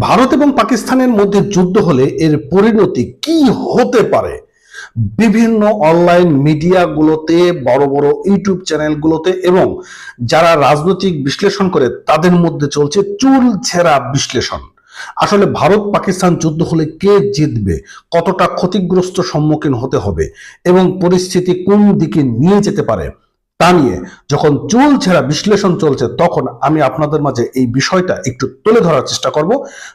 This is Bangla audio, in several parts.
ভারত এবং পাকিস্তানের মধ্যে যুদ্ধ হলে এর পরিণতি কি হতে পারে? বিভিন্ন অনলাইন মিডিয়াগুলোতে, বড় বড় ইউটিউব চ্যানেলগুলোতে এবং যারা রাজনৈতিক বিশ্লেষণ করে, তাদের মধ্যে চলছে চুল ছেঁড়া বিশ্লেষণ। আসলে ভারত পাকিস্তান যুদ্ধ হলে কে জিতবে? কতটা ক্ষতিগ্রস্ত সম্মুখীন হতে হবে? এবং পরিস্থিতি কোন দিকে নিয়ে যেতে পারে? তা নিয়ে যখন চুল ছেঁড়া বিশ্লেষণ চলছে, তখন আমি আপনাদের মাঝে এই বিষয়টা একটু তুলে ধরার চেষ্টা করব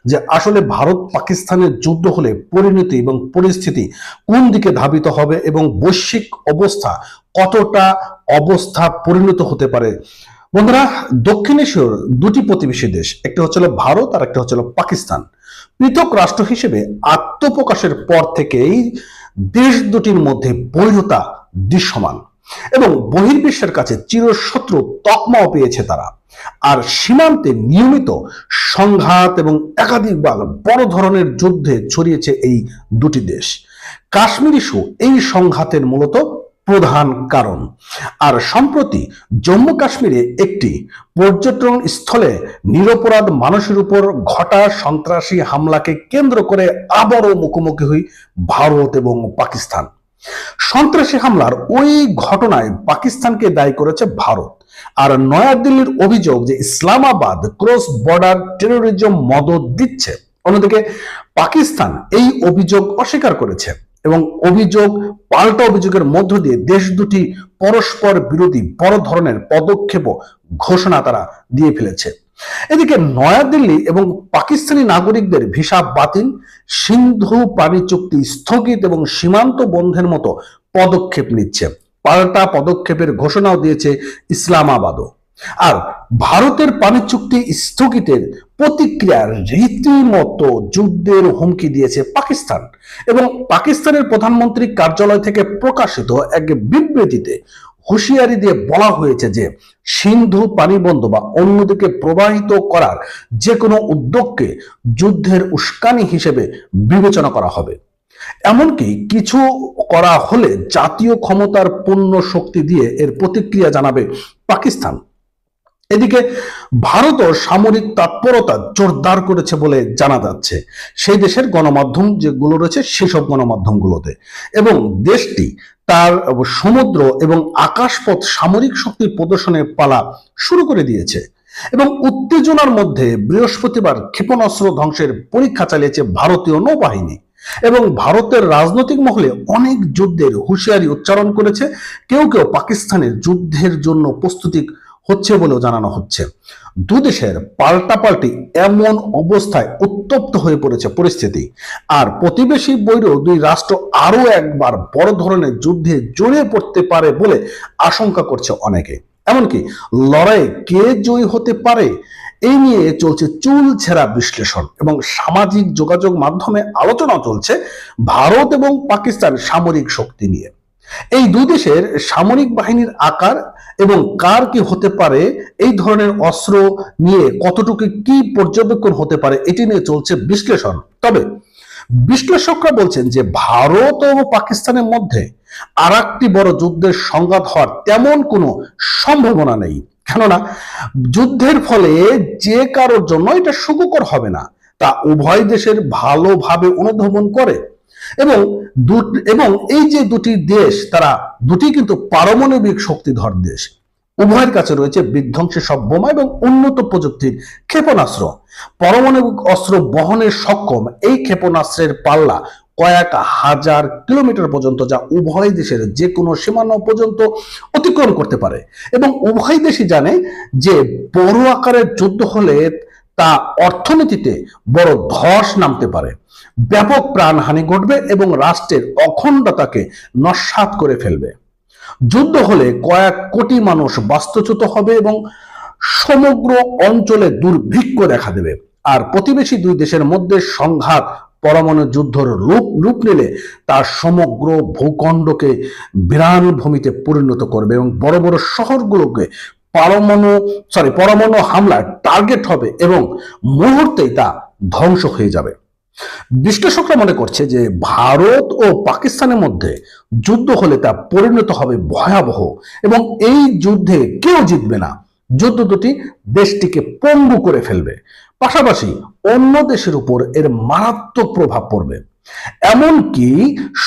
যে আসলে ভারত পাকিস্তানের যুদ্ধ হলে পরিণতি এবং পরিস্থিতি কোন দিকে ধাবিত হবে এবং বৈশ্বিক অবস্থা কতটা অবস্থা পরিণত হতে পারে। বন্ধুরা, দক্ষিণ এশিয়ার দুটি প্রতিবেশী দেশ, একটা হচ্ছিল ভারত আর একটা হচ্ছিল পাকিস্তান। পৃথক রাষ্ট্র হিসেবে আত্মপ্রকাশের পর থেকেই দেশ দুটির মধ্যে বৈধতা দৃশ্যমান। এবং বহির্বিশ্বের কাছে চিরশত্রু তকমাও পেয়েছে তারা। আর সীমান্তে নিয়মিত সংঘাত এবং একাধিকবার বড় ধরনের যুদ্ধে ছড়িয়েছে এই দুটি দেশ। কাশ্মীর ইস্যু এই সংঘাতের মূলত প্রধান কারণ। আর সম্প্রতি জম্মু কাশ্মীরে একটি পর্যটন স্থলে নিরপরাধ মানুষের উপর ঘটা সন্ত্রাসী হামলাকে কেন্দ্র করে আবারও মুখোমুখি হই ভারত এবং পাকিস্তান। সন্ত্রাসী হামলার ওই ঘটনায় পাকিস্তানকে দায়ী করেছে ভারত। আর নয়াদিল্লির অভিযোগ যে ইসলামাবাদ ক্রস বর্ডার টেরোরিজম মদত দিচ্ছে, অন্যদিকে পাকিস্তান এই অভিযোগ অস্বীকার করেছে এবং অভিযোগ, পাল্টা অভিযোগের মধ্য দিয়ে দেশ দুটি পরস্পর বিরোধী বড় ধরনের পদক্ষেপ ঘোষণা তারা দিয়ে ফেলেছে। এদিকে নয়াদিল্লি এবং পাকিস্তানি নাগরিকদের ভিসা বাতিল, সিন্ধু পানি চুক্তি স্থগিত এবং সীমান্ত বন্ধের মতো পদক্ষেপ নিচ্ছে। পাল্টা পদক্ষেপের ঘোষণাও দিয়েছে ইসলামাবাদও। আর ভারতের পানি চুক্তি স্থগিতের প্রতিক্রিয়ার রীতিমতো যুদ্ধের হুমকি দিয়েছে পাকিস্তান এবং পাকিস্তানের প্রধানমন্ত্রী কার্যালয় থেকে প্রকাশিত এক বিবৃতিতে হুঁশিয়ারি দিয়ে বলা হয়েছে যে সিন্ধু পানিবন্ধ বা অন্যদিকে প্রবাহিত করার যে কোনো উদ্যোগকে যুদ্ধের উস্কানি হিসেবে বিবেচনা করা হবে। এমনকি কিছু করা হলে জাতীয় ক্ষমতার পূর্ণ শক্তি দিয়ে এর প্রতিক্রিয়া জানাবে পাকিস্তান। এদিকে ভারতও সামরিক তৎপরতা জোরদার করেছে বলে জানা যাচ্ছে। সেই দেশের গণমাধ্যম যেগুলো রয়েছে, সেসব গণমাধ্যমগুলোতে। এবং দেশটি তার সমুদ্র এবং আকাশপথ সামরিক শক্তি প্রদর্শনের পালা শুরু করে দিয়েছে। এবং উত্তেজনার মধ্যে বৃহস্পতিবার ক্ষেপণাস্ত্র ধ্বংসের পরীক্ষা চালিয়েছে ভারতীয় নৌবাহিনী। এবং ভারতের রাজনৈতিক মহলে অনেক যুদ্ধের হুঁশিয়ারি উচ্চারণ করেছে। কেউ কেউ পাকিস্তানের যুদ্ধের জন্য প্রস্তুতি হচ্ছে বলেও জানানো হচ্ছে। দু দুদেশের পাল্টাপাল্টি এমন অবস্থায় উত্তপ্ত হয়ে পড়েছে পরিস্থিতি। আর প্রতিবেশী বৈর দুই রাষ্ট্র আরও একবার বড় ধরনের যুদ্ধে জড়িয়ে পড়তে পারে বলে আশঙ্কা করছে অনেকে। এমনকি লড়াই কে জয়ী হতে পারে এই নিয়ে চলছে চুল ছেঁড়া বিশ্লেষণ এবং সামাজিক যোগাযোগ মাধ্যমে আলোচনা চলছে ভারত এবং পাকিস্তান সামরিক শক্তি নিয়ে। এই দুই দেশের সামরিক বাহিনীর আকার এবং কার কি হতে পারে, এই ধরনের অস্ত্র নিয়ে কতটুকু কি পর্যবেক্ষণ হতে পারে, এটি নিয়ে চলছে বিশ্লেষণ। তবে বিশ্লেষকরা বলছেন যে ভারত ও পাকিস্তানের মধ্যে আর বড় যুদ্ধের সংঘাত হওয়ার তেমন কোনো সম্ভাবনা নেই। কেননা যুদ্ধের ফলে যে কারোর জন্য এটা সুখকর হবে না। তা উভয় দেশের ভালোভাবে অনুধাবন করে। এবং এবং এই যে দুটি দেশ, তারা দুটি কিন্তু পারমাণবিক শক্তিধর দেশ। উভয়ের কাছে রয়েছে বিধ্বংসী সব বোমা এবং উন্নত প্রযুক্তির ক্ষেপণাস্ত্র। পারমাণবিক অস্ত্র বহনের সক্ষম এই ক্ষেপণাস্ত্রের পাল্লা কয়েক হাজার কিলোমিটার পর্যন্ত যা উভয় দেশের যে কোনো সীমানা পর্যন্ত অতিক্রম করতে পারে। এবং উভয় দেশই জানে যে বড় আকারের যুদ্ধ হলে তা অর্থনীতিতে বড় ধস নামতে পারে। ব্যাপক প্রাণহানি ঘটবে এবং রাষ্ট্রের অখণ্ডতাকে নস্বাত করে ফেলবে। যুদ্ধ হলে কয়েক কোটি মানুষ বাস্তুচ্যুত হবে এবং সমগ্র অঞ্চলে দুর্ভিক্ষ দেখা দেবে। আর প্রতিবেশী দুই দেশের মধ্যে সংঘাত, পরমাণু যুদ্ধর রূপ রূপ নিলে তার সমগ্র ভূখণ্ডকে বিরান ভূমিতে পরিণত করবে এবং বড় বড় শহরগুলোকে পরমাণু সরি পরমাণু হামলার টার্গেট হবে এবং মুহূর্তেই তা ধ্বংস হয়ে যাবে। বিশ্লেষকরা মনে করছে যে ভারত ও পাকিস্তানের মধ্যে যুদ্ধ হলে তা পরিণত হবে ভয়াবহ এবং এই যুদ্ধে কেউ জিতবে না। যুদ্ধ দুটি দেশটিকে পঙ্গু করে ফেলবে। পাশাপাশি অন্য দেশের উপর এর মারাত্মক প্রভাব পড়বে। এমনকি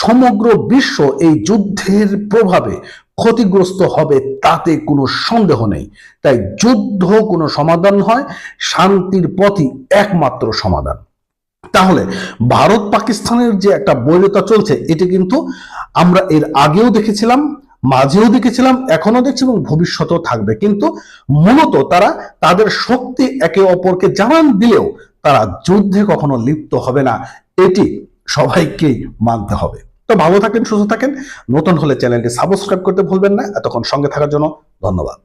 সমগ্র বিশ্ব এই যুদ্ধের প্রভাবে ক্ষতিগ্রস্ত হবে তাতে কোনো সন্দেহ নেই। তাই যুদ্ধ কোনো সমাধান হয় শান্তির পথই একমাত্র সমাধান। তাহলে ভারত পাকিস্তানের যে একটা বৈরতা চলছে, এটি কিন্তু আমরা এর আগেও দেখেছিলাম, মাঝেও দেখেছিলাম এখনও দেখছি এবং ভবিষ্যতেও থাকবে। কিন্তু মূলত তারা তাদের শক্তি একে অপরকে জানান দিলেও তারা যুদ্ধে কখনো লিপ্ত হবে না। এটি সবাইকেই মানতে হবে। তো ভালো থাকেন, সুস্থ থাকেন। নতুন হলে চ্যানেলটি সাবস্ক্রাইব করতে ভুলবেন না। এতক্ষণ সঙ্গে থাকার জন্য ধন্যবাদ।